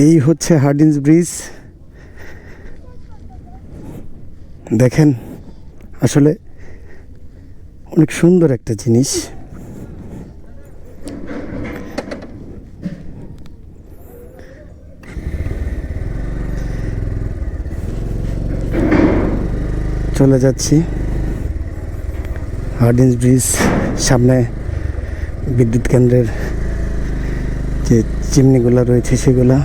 এই হচ্ছে Hardinge bridge দেখেন, আসলে অনেক সুন্দর একটা জিনিস। চলে যাচ্ছি। হার্ডিন্স ব্রিজ সামনে বিদ্যুৎ কেন্দ্রের যে চিমনিগুলো রয়েছে সেগুলা।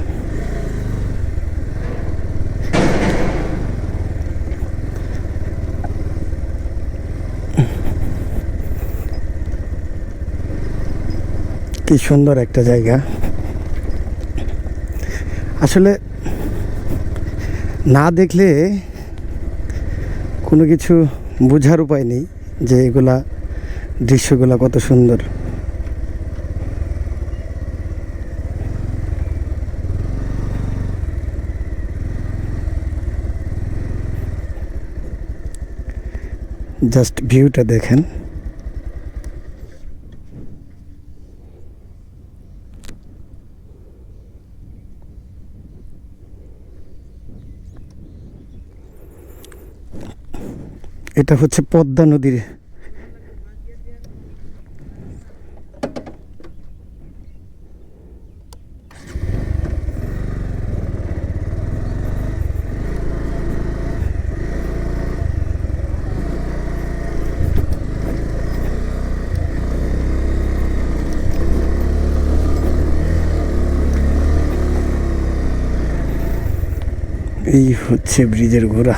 কি সুন্দর একটা জায়গা। আসলে না দেখলে কোনো কিছু বোঝার উপায় নেই যে এগুলা দৃশ্যগুলা কত সুন্দর। জাস্ট ভিউটা দেখেন। এটা হচ্ছে পদ্মা নদীর এই হচ্ছে ব্রিজের ঘোড়া